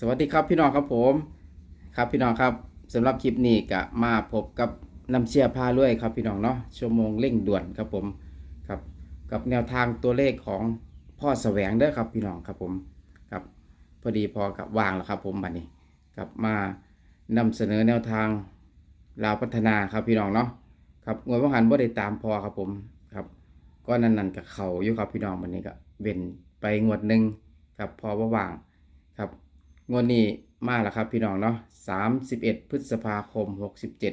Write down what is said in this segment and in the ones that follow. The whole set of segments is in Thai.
สวัสดีครับพี่น้องครับผม ครับพี่น้องครับสำหรับคลิปนี้ก็มาพบกับน้ำเชียร์พาด้วยครับพี่น้องเนาะชั่วโมงเร่งด่วนครับผมครับกับแนวทางตัวเลขของพ่อแสวงเด้อครับพี่น้องครับผมครับพอดีพอกับวางแล้วครับผมบัดนี้ครับมานำเสนอแนวทางลาวพัฒนาครับพี่น้องเนาะครับงวดว่าหันบ่ได้ตามพอครับผมครับก็นั่นนั่นกับเขาอยู่ครับพี่น้องบัดนี้ก็เว้นไปงวดหนึ่งครับพอว่าว่าง งวดนี้มาแล้วครับพี่น้องเนาะ31 พฤษภาคม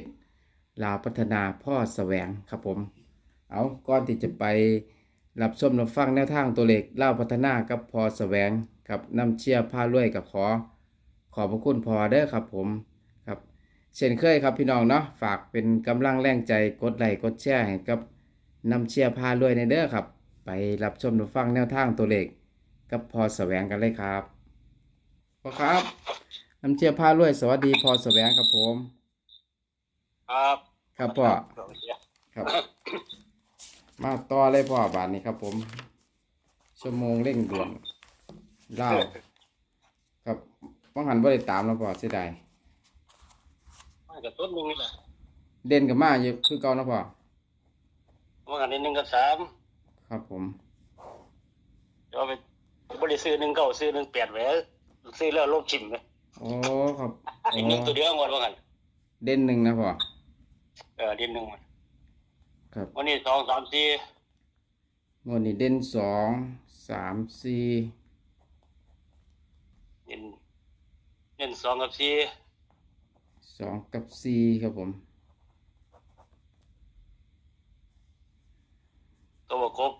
67 ลาวพัฒนาพ่อแสวงครับผม เอาก่อนที่จะไปรับชมรับฟังแนวทางตัวเลขลาวพัฒนากับพอแสวงกับน้ำเชี่ยผ้ารวยกับขอ ขอบพระคุณพอเด้อครับผมครับ เช่นเคยครับพี่น้องเนาะฝากเป็นกำลังแรงใจกดไลค์กดแชร์ให้กับน้ำเชี่ยผ้ารวยในเด้อครับ ไปรับชมรับฟังแนวทางตัวเลขกับพอแสวงกันเลยครับ พ่อครับน้ำเชียร์ผ้ารวยสวัสดีพอแสวงครับผม ครับครับพ่อครับ มาต่อเลยพ่อบาทนี้ครับผม ชั่วโมงเร่งด่วนเล่าครับว่างหันบ่ได้ตามแล้วพ่อเสียดายมากับต้นหนึงนี่แหละเด่นกับมาอยู่คือเก่านะพ่อมากันนิดหนึ่งกับสามครับผมเดี๋ยวไปบริซื้อหนึ่งเก้าซื้อหนึ่งแปดแหวน ซื้อแล้วลบชิมเลยโอ้ครับอีกหนึ่งตัวเดียวหมดว่ากันเด่นหนึ่งนะพ่อเออดินหนึ่งมันครับวันนี้สองสามสี่งวดนี้เด่นสองสามสี่ดินเดินสองกับสี่สองกับสี่ครับผมตัวประกบ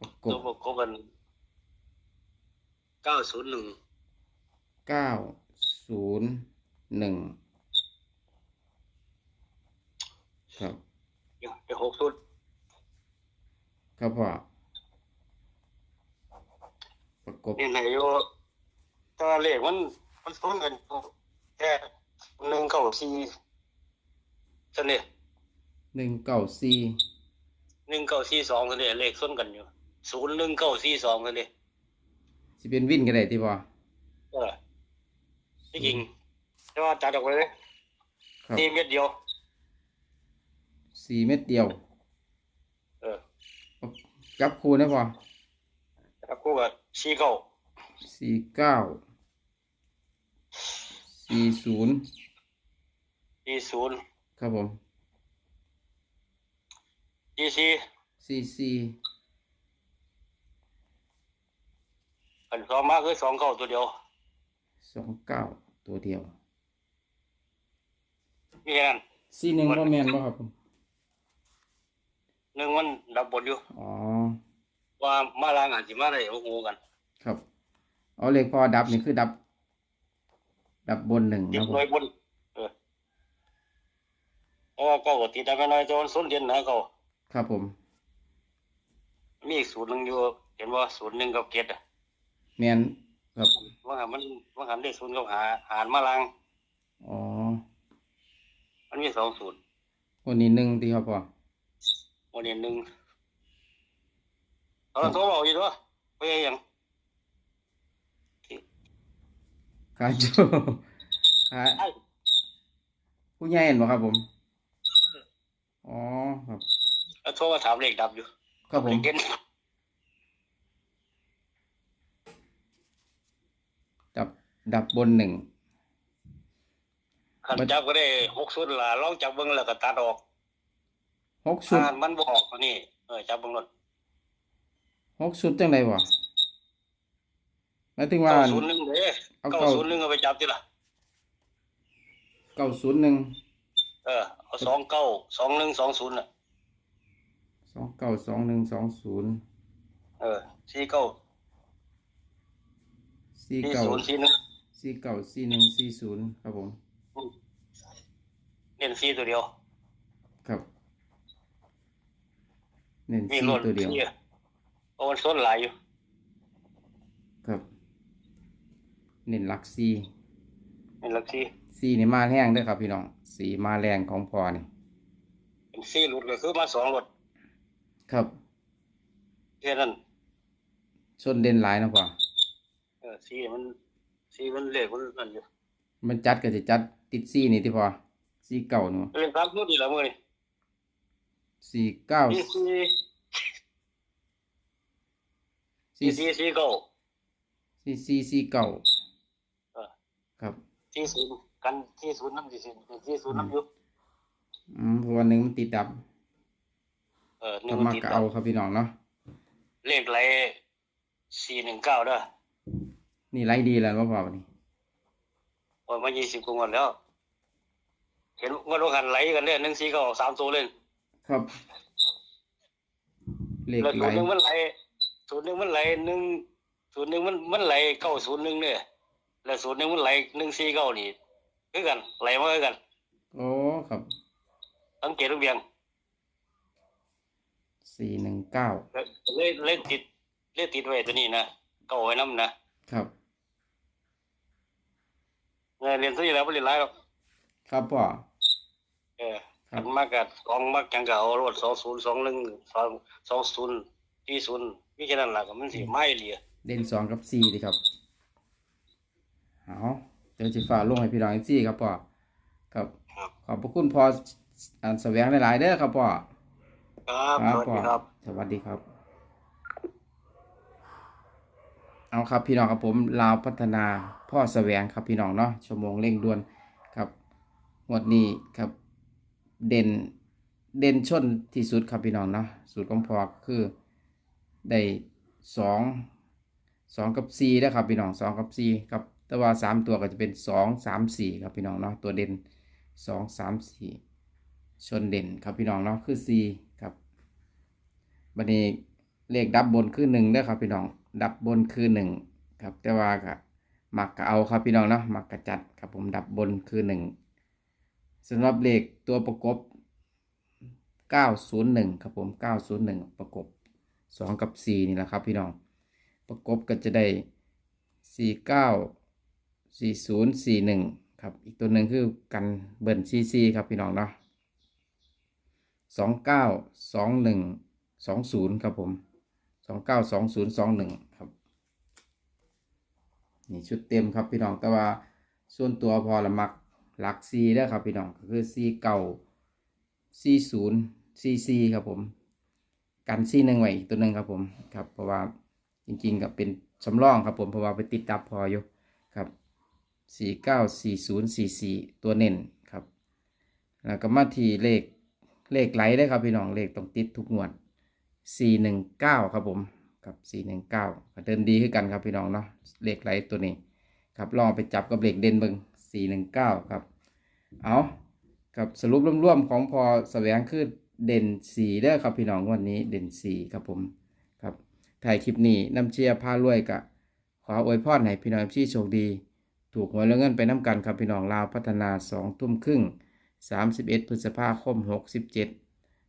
ประกตัวบประกบกัน เก้าศูนย์หนึ่งเก้าศูนย์หนึ่งครับเป็นหกชุดครับพ่อประกบนี่ไหนอยู่ตัวเลขมันมันส้นกันอยู่แค่หนึ่งเก้าสี่เสน่ห์หนึ่งเก้าสี่หนึ่งเก้าสี่สองเสน่ห์เลขส้นกันอยู่ศูนย์หนึ่งเก้าสี่สองเสน่ห์ สิเป็นวินก็ได้ที่พ่อเออที่จริงแต่ว่าจัดออกไปเลยครับตีเม็ดเดียว สี่เม็ดเดียวเออ จับคูนะพ่อแล้วกูก็สี่เก้าสี่เก้าสี่ศูนย์สี่ศูนย์ครับผมสี่สี่สี่สี่ อันสองมาคือสองเก้าตัวเดียวสองเก้าตัวเดียวมีแค่นั้นสี่หนึ่งพ่อแมนบ่ครับผมหนึ่งมันดับบนอยู่อ๋อว่ามาลางอาจสิมาได้โอ้โหกัน ครับเอาเลขพอดับนี่คือดับ ดับบนหนึ่งติดนะผหน่มวยบนเออเพราะว่าเก้าก็ติดได้ไม่น้อยจนส้นเดียนนะเก้าครับผม มีอีกศูนย์หนึ่งอยู่ เห็นว่าศูนย์หนึ่งกับเกตอะ แมนครับว่าหันมันว่าหันเลขศูนย์กับหาหารมาลางอ๋อมันมีสองศูนย์คนนี้หนึ่งที่ครับพ่อวันนี้หนึ่งเอาละโทรบอกอยู่ด้วยไปยังขาโจขาผู้ใหญ่เห็นบ่ครับผมอ๋อครับแล้วโทรมาถามเลขดับอยู่ ครับผม เลขเด่นดับดับบนหนึ่งขันจับก็ได้หกศูนย์ละลองจับเบิ้งแล้วก็ตัดออกหกชุดอ่านมันบอกตัวนี้เออจับเบิ้งรถหกชุดจังไดวะหมายถึงว่าเก้าศูนย์หนึ่งเด้เอาเก้าเก้าศูนย์หนึ่งเอาไปจับทีละเก้าศูนย์หนึ่งเออเอาสองเก้าสองหนึ่งสองศูนย์อะสองเก้าสองหนึ่งสองศูนย์เออสี่เก้าสี่สี่เก้าศูนย์สี่หนึ่ง สี่เก้าสี่หนึ่งสี่ศูนย์ครับผม เน้นสี่ตัวเดียวครับ เน้นมีสี่รถตัวเดียว สี่โอ้มันส้นหลายอยู่ครับ เน้นหลักสี่เน้นหลักสี่สี่นี่มาแห้งเด้อครับพี่น้องสีมาแรงของพอนี่ เป็นสี่รถก็คือมาสองรถครับ แค่นั้น ชนเด่นหลายนะพ่อเออสี่มัน ซีมันเลขมันนั่นอยู่มันจัดก็จะจัดติดซี่นี่ที่พอซี่เก่าหนูเล่นตามพูดนี่ละมื้อนี่สี่เก้าซีซีสี่ซีซีซีเก้าสี่สี่สี่เก่าเออครับซีศูนย์กันซีศูนย์น้ำซีศูนย์ซีศูนย์น้ำอยู่อืมเพราะวันหนึ่งมันติดดับ เออหนึ่ก็งมาติดก็เอาครับพี่น้องเนาะเลขไรสี่หนึ่งเก้าเด้อ นี่ไล่ดีแล้วว่าพอวันนี้โอ้ยมายี่สิบกว่าวันแล้ว เห็นว่าโลกันไหลกันเนี่ยหนึ่งสี่เก้าสามตัวเล่นครับเลขแล้วไหลศูนย์หนึ่งมันไหลศูนย์หนึ่งมันไหลหนึ่งศูนย์หนึ่งมันมันไหลเก้าศูนย์หนึ่งเนี่ยแล้วศูนย์หนึ่งมันไหลหนึ่งสี่เก้านี่คือกันไหลมาคือกันโอ้ครับสังเกตทุกอย่างสี่หนึ่งเก้า เล่นเล่นติดเล่นติดไว้ตัวนี้นะเก้าไว้น้ำนะครับ เออเรียนตัวนี้แล้วไม่เรียนไรหรอกครับพ่อ เออครัมับ นมากกับกองมากจังกับเอารถสองศูนย์สองหนึ่งสองสองศูนย์ที่ศูนย์นี่แค่นั้นแหละก็มันสิไม่เหลียเด่นสองกับสี่ดีครับเอาเดี๋ยวจะฝากลงให้พี่น้องซี่ครับพ่อครับครับ ขอบพระคุณพออันแสวงหลายๆเด้อครับพ่อครับสวัสพ่อดีครับ สวัสดีครับ เอาครับพี่น้องครับผมลาวพัฒนาพ่อแสวงครับพี่น้องเนาะชั่วโมงเร่งด่วนครับงวดนี้ครับเด่นเด่นชนที่สุดครับพี่น้องเนาะสูตรของพอคือได้สองสองกับสี่นะครับพี่น้องสองกับสี่ครับแต่ว่าสามตัวก็จะเป็นสองสามสี่ครับพี่น้องเนาะตัวเด่นสองสามสี่ชนเด่นครับพี่น้องเนาะคือสี่ครับบันนี้เลขดับบนคือหนึ่งเด้อครับพี่น้อง ดับบนคือหนึ่งครับ แต่ว่าก็มักก็เอาครับพี่น้องเนาะมักกะจัดครับผมดับบนคือหนึ่งสำหรับเลขตัวประกบ 901 ครับผม 901 ประกบ 2 กับ 4 นี่แหละครับพี่น้อง ประกบก็จะได้ 49 40 41 ครับ อีกตัวหนึ่งคือกันเบิร์น44ครับพี่น้องเนาะ29 21 20 ครับผม 29 20 21ครับ นี่ชุดเต็มครับพี่น้องแต่ว่าส่วนตัวพอละมักหลักซีได้ครับพี่น้องก็คือซีเก่าซีศูนย์ซีซีครับผม กันซีหนึ่งไว้อีกตัวหนึ่งครับผมครับ เพราะว่าจริงๆกับเป็นสำรองครับผมเพราะว่าไปติดดับพออยู่ครับสี่เก้าสี่ศูนย์สี่สี่ตัวเน้นครับ แล้วก็มาที่เลขเลขไหลได้ครับพี่น้องเลขต้องติดทุกงวด สี่หนึ่งเก้าครับผมกับสี่หนึ่งเดินดีขึ้นกันครับพี่น้องเนาะเลขไหลตัวนี้ ครับลองไปจับกับเลขเด่นเบิงสี่หนึ่งเก้าครับ เอากับสรุปรวมๆของพอแสวงคือเด่นสีเด้อครับพี่น้องวันนี้เด่นสีครับผมครับถ่ายคลิปนี้น้ำเชียร์พารวยกะขออวยพรให้พี่น้องที่โชคดี ถูกหวยแล้วเงินไปน้ำกันครับพี่น้องลาวพัฒนาสองทุ่มครึ่ง31 พฤษภาคม 67